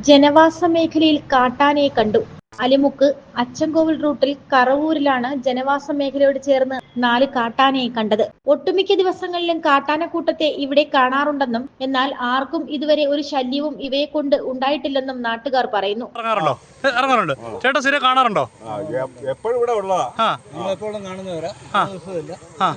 ജനവാസ മേഖലയിൽ കാട്ടാനയെ കണ്ടു. അലിമുക്ക് അച്ചൻകോവിൽ റൂട്ടിൽ കറവൂരിലാണ് ജനവാസ മേഖലയോട് ചേർന്ന് നാല് കാട്ടാനയെ കണ്ടത്. ഒട്ടുമിക്ക ദിവസങ്ങളിലും കാട്ടാനക്കൂട്ടത്തെ ഇവിടെ കാണാറുണ്ടെന്നും എന്നാൽ ആർക്കും ഇതുവരെ ഒരു ശല്യവും ഇവയെ കൊണ്ട് ഉണ്ടായിട്ടില്ലെന്നും നാട്ടുകാർ പറയുന്നു. ഇറങ്ങാറുണ്ടോ? ഏ, ഇറങ്ങാറുണ്ട്. ചേട്ടാ സ്ഥിരം കാണാറുണ്ടോ? എപ്പോഴും ഇവിടെ ഉള്ളതാ. കാണുന്നവരാ.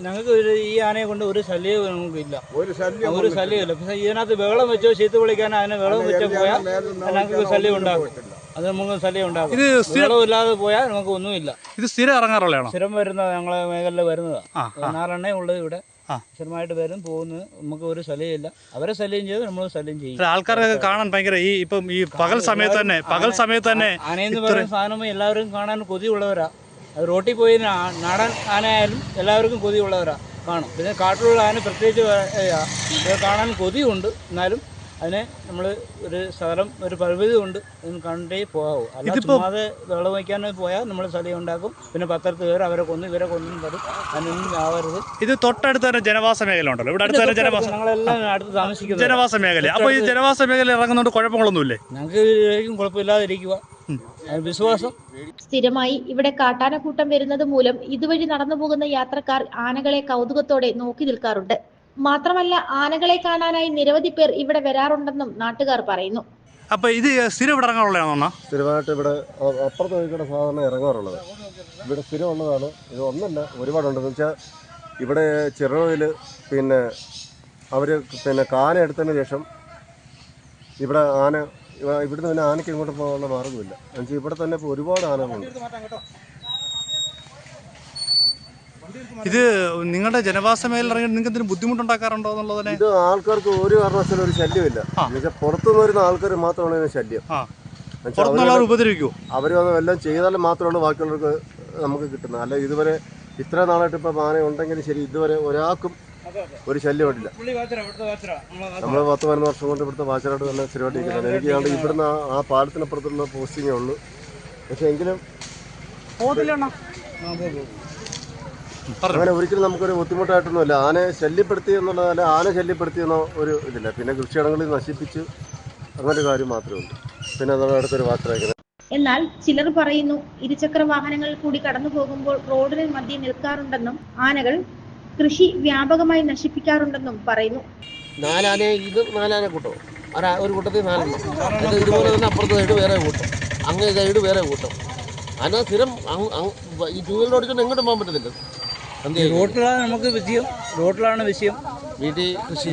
ഞങ്ങൾക്ക് ഈ ആനയെ കൊണ്ട് ഒരു ശല്യവും നമുക്കില്ല. ഒരു ശല്യം ഒരു ശല്യമില്ല പക്ഷേ ഇതിനകത്ത് വെള്ളം വെച്ചോ ചീത്ത വിളിക്കാൻ അതിനെ വെള്ളം വെച്ചോ പോയാൽ ഞങ്ങൾക്ക് ശല്യം ഉണ്ടാകും അത് നമുക്ക് ഉണ്ടാകും ഇത് സ്ഥിരം ബഹളം പോയാൽ നമുക്ക് ഒന്നുമില്ല. ഇത് സ്ഥിരം ഇറങ്ങാറുള്ളതാണോ സ്ഥിരം വരുന്നത് ഞങ്ങളെ മേഖലയിൽ വരുന്നതാണ് നാലെണ്ണേ ഉള്ളത് ഇവിടെ. സ്ഥിരമായിട്ട് വരും പോകുന്നത് നമുക്ക് ഒരു ശല്യമില്ല അവരെ ശല്യം ചെയ്ത് നമ്മൾ ശല്യം ചെയ്യും. ആൾക്കാരൊക്കെ കാണാൻ ഭയങ്കര ഈ ഇപ്പം ഈ പകൽ സമയത്ത് തന്നെ പകൽ സമയത്ത് തന്നെ ആനയെന്ന് പറയുന്ന സാധനം എല്ലാവരും കാണാൻ കൊതിയുള്ളവരാ. അത് റോട്ടിൽ പോയി നാടൻ ആനയായാലും എല്ലാവർക്കും കൊതിയുള്ളവരാ കാണും പിന്നെ കാട്ടിലുള്ള ആന പ്രത്യേകിച്ച് കാണാൻ കൊതിയുണ്ട്. എന്നാലും അതിനെ നമ്മൾ ഒരു സ്ഥലം ഒരു പരിമിതി കൊണ്ട് കണ്ടി പോകാവൂ. അല്ല ചുമ്മാതെ വെള്ളം വയ്ക്കാൻ പോയാൽ നമ്മൾ സ്ഥലം ഉണ്ടാക്കും. പിന്നെ പത്തരത്ത് കയറും അവരെ കൊന്നു ഇവരെ കൊന്നും വരും അതിനൊന്നും ആവരുത്. ഇത് തൊട്ടടുത്ത് തന്നെ ജനവാസ മേഖല ഉണ്ടല്ലോ ഇവിടെ അടുത്ത ജനവാസ ഞങ്ങളെല്ലാം അടുത്ത് താമസിക്കുന്നത്. ജനവാസ മേഖല. അപ്പൊ ഈ ജനവാസ മേഖല ഇറങ്ങുന്നതുകൊണ്ട് കുഴപ്പങ്ങളൊന്നുമില്ലേ? ഞങ്ങൾക്ക് കുഴപ്പമില്ലാതിരിക്കുക. വിശ്വാസം. സ്ഥിരമായി ഇവിടെ കാട്ടാനക്കൂട്ടം വരുന്നത് മൂലം ഇതുവഴി നടന്നു പോകുന്ന യാത്രക്കാർ ആനകളെ കൗതുകത്തോടെ നോക്കി നിൽക്കാറുണ്ട്. മാത്രമല്ല ആനകളെ കാണാനായി നിരവധി പേർ ഇവിടെ വരാറുണ്ടെന്നും നാട്ടുകാർ പറയുന്നു. അപ്പൊ ഇത് സ്ഥിരം ഇവിടെ ഇറങ്ങാറുള്ളതാണോ സ്ഥിരമായിട്ട് ഇവിടെ അപ്പുറത്ത് നോക്കിയുടെ സാധാരണ ഇറങ്ങാറുള്ളത്. ഇവിടെ സ്ഥിരം ഉള്ളതാണ്. ഇത് ഒന്നല്ല ഒരുപാടുണ്ടെന്ന് വെച്ചാൽ ഇവിടെ ചെറുതിൽ പിന്നെ അവർ പിന്നെ കാന എടുത്തതിന് ശേഷം ഇവിടെ ആന ഇവ- ഇവിടുന്ന് പിന്നെ ആനയ്ക്ക് ഇങ്ങോട്ട് പോകാനുള്ള മാർഗമില്ല. എന്നുവെച്ചാൽ ഇവിടെ തന്നെ ഇപ്പോൾ ഒരുപാട് ആനകളുണ്ട്. ഇത് നിങ്ങളുടെ ജനവാസ മേഖല ഇറങ്ങി നിങ്ങൾക്ക് എന്തെങ്കിലും ബുദ്ധിമുട്ടുണ്ടാക്കാറുണ്ടോ എന്നുള്ളതിനെ? ഇത് ആൾക്കാർക്ക് ഒരു കാരണവശാലും ഒരു ശല്യമില്ല. എന്നുവെച്ചാൽ പുറത്തുനിന്ന് വരുന്ന ആൾക്കാർ മാത്രമാണ് ഇതിന് ശല്യം. പുറത്തുനിന്നുള്ളവർ ഉപദ്രവിക്കുമോ അവർ വന്ന് എല്ലാം ചെയ്താൽ മാത്രമാണ് ബാക്കിയുള്ളവർക്ക് നമുക്ക് കിട്ടുന്നത്. അല്ല ഇതുവരെ ഇത്ര നാളായിട്ട് ഇപ്പം ആന ഉണ്ടെങ്കിലും ശരി ഇതുവരെ ഒരാൾക്കും ഒരു ശല്യം ഇല്ല നമ്മൾ പത്ത് പതിനൊന്ന് വർഷം കൊണ്ട് ഇവിടുത്തെ വാച്ചനായിട്ട് തന്നെ സ്ഥിരമായിട്ട് ഇരിക്കുന്നത് എനിക്ക് കണ്ട് ഇവിടുന്ന് ആ- പാലത്തിനപ്പുറത്തുള്ള പോസ്റ്റിങ്ങേ ഉള്ളൂ. പക്ഷെ എങ്കിലും അങ്ങനെ ഒരിക്കലും നമുക്കൊരു ബുദ്ധിമുട്ടായിട്ടൊന്നുമില്ല. ആനയെ ശല്യപ്പെടുത്തി എന്നുള്ളതല്ല ആന ശല്യപ്പെടുത്തിയെന്നോ ഒരു ഇതില്ല. പിന്നെ കൃഷിയിടങ്ങളിൽ നശിപ്പിച്ച് അങ്ങനൊരു കാര്യം മാത്രമേ ഉള്ളൂ. പിന്നെ നമ്മുടെ അടുത്തൊരു വാർത്ത എന്നാൽ ചിലർ പറയുന്നു ഇരുചക്ര വാഹനങ്ങൾ കൂടി കടന്നു പോകുമ്പോൾ റോഡിന് മധ്യേ നിൽക്കാറുണ്ടെന്നും ആനകൾ കൃഷി വ്യാപകമായി നശിപ്പിക്കാറുണ്ടെന്നും പറയുന്നു. നാലാനെ ഇത് നാലാനെ കൂട്ടം. ഒരാ ഒരു കൂട്ടത്തിൽ നാലെണ്ണം. ഇതുപോലെ തന്നെ അപ്പുറത്തെ സൈഡ് വേറെ കൂട്ടം. അങ്ങേ സൈഡ് വേറെ കൂട്ടം. അതിനാ സ്ഥിരം ഈ ടൂ വീലർ ഓടിച്ചുകൊണ്ട് എങ്ങോട്ടും പോകാൻ പറ്റത്തില്ല? റോട്ടിലാണ് നമുക്ക് വിഷയം. റോട്ടിലാണ് വിഷയം. വീട്ടിൽ കൃഷി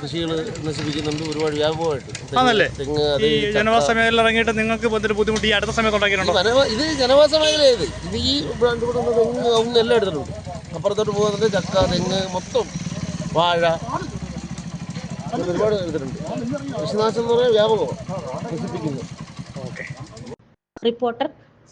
കൃഷികൾ നശിപ്പിക്കുന്നുണ്ട്. ഒരുപാട് വ്യാപകമായിട്ട്. ആണല്ലേ? ഈ. ജനവാസ മേഖല ഇറങ്ങിയിട്ട് നിങ്ങൾക്ക് എന്തൊരു ബുദ്ധിമുട്ട് ഈ അടുത്ത സമയത്ത് ഉണ്ടാക്കിയിട്ടുണ്ടോ? ഇത് ജനവാസ മേഖലയത്. ഇത് ഈ ബ്രാൻഡ് കൂടെ ഒന്ന് തെങ്ങ് എല്ലാം എടുത്തിട്ടുണ്ട്. അപ്പുറത്തോട്ട് പോകുന്നത് ചക്ക തെങ്ങ് മൊത്തം വാഴ. ഒരുപാട് എടുത്തിട്ടുണ്ട്. കൃഷിനാശം എന്ന് പറയാൻ വ്യാപകമാണ്. നശിപ്പിക്കുന്നത്. Reporter